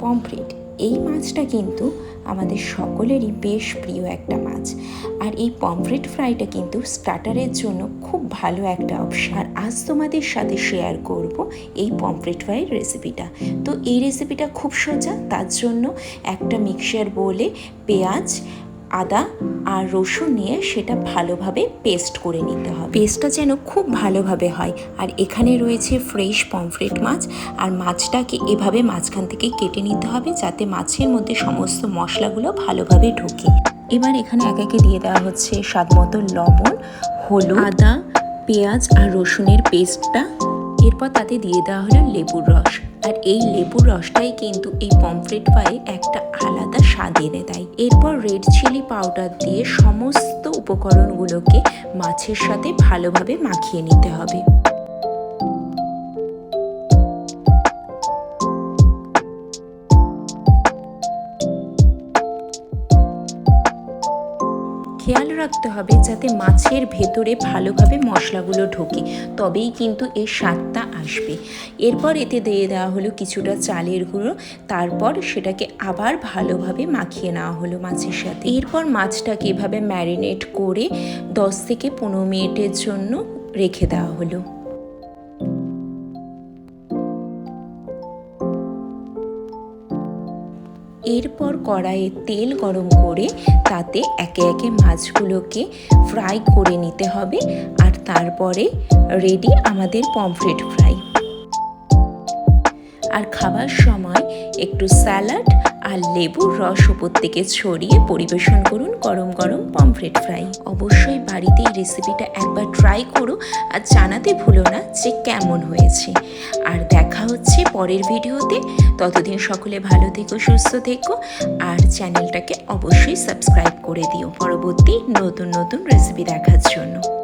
Pomfret এই মাছটা কিন্তু আমাদের সকলেরই বেশ প্রিয় একটা মাছ। আর এই পমফ্রেট ফ্রাইটা কিন্তু স্টার্টারের জন্য খুব ভালো একটা অপশন আর আজ তোমাদের সাথে শেয়ার করব এই পমফ্রেট ফ্রাইয়ের রেসিপিটা তো এই রেসিপিটা খুব সোজা, তার জন্য একটা মিক্সার বলে পেঁয়াজ আদা আর রসুন নিয়ে সেটা ভালোভাবে পেস্ট করে নিতে হবে। পেস্টটা যেন খুব ভালোভাবে হয়। আর এখানে রয়েছে ফ্রেশ পমফ্রেট মাছ। আর মাছটাকে এভাবে মাঝখান থেকে কেটে নিতে হবে যাতে মাছের মধ্যে সমস্ত মশলাগুলো ভালোভাবে ঢোকে। এবার এখানে এক একে দিয়ে দেওয়া হচ্ছে স্বাদ মতো লবণ, হলুদ, আদা, পেঁয়াজ আর রসুনের পেস্টটা এরপর তাতে দিয়ে দেওয়া হলো লেবুর রস। আর এই লেবুর রসটাই কিন্তু এই পমফ্রেট পায়ে একটা আলাদা স্বাদ এনে দেয়। এরপর রেড চিলি পাউডার দিয়ে সমস্ত উপকরণগুলোকে মাছের সাথে ভালোভাবে মাখিয়ে নিতে হবে। খেয়াল রাখতে হবে যাতে মাছের ভেতরে ভালোভাবে মশলাগুলো ঢোকে, তবেই কিন্তু এর স্বাদটা আসবে। এরপর এতে দিয়ে দেওয়া হলো কিছুটা চালের গুঁড়ো, তারপর সেটাকে আবার ভালোভাবে মাখিয়ে নেওয়া হলো মাছের সাথে। এরপর মাছটাকে এভাবে ম্যারিনেট করে দশ থেকে পনেরো মিনিটের জন্য রেখে দেওয়া হলো। এরপর কড়াইয়ে তেল গরম করে তাতে একে একে মাছগুলোকে ফ্রাই করে নিতে হবে। আর তারপরে রেডি আমাদের পমফ্রেট ফ্রাই আর খাবার সময় একটু স্যালাড আর লেবুর রস উপর থেকে ছড়িয়ে পরিবেশন করুন গরম গরম পমফ্রেট ফ্রাই অবশ্যই বাড়িতে এই রেসিপিটা একবার ট্রাই করো আর জানাতে ভুলো না যে কেমন হয়েছে। আর দেখা হচ্ছে পরের ভিডিওতে ততদিন সকলে ভালো থেকো, সুস্থ থেকো আর চ্যানেলটাকে অবশ্যই সাবস্ক্রাইব করে দিও। পরবর্তী নতুন নতুন রেসিপি দেখার জন্য।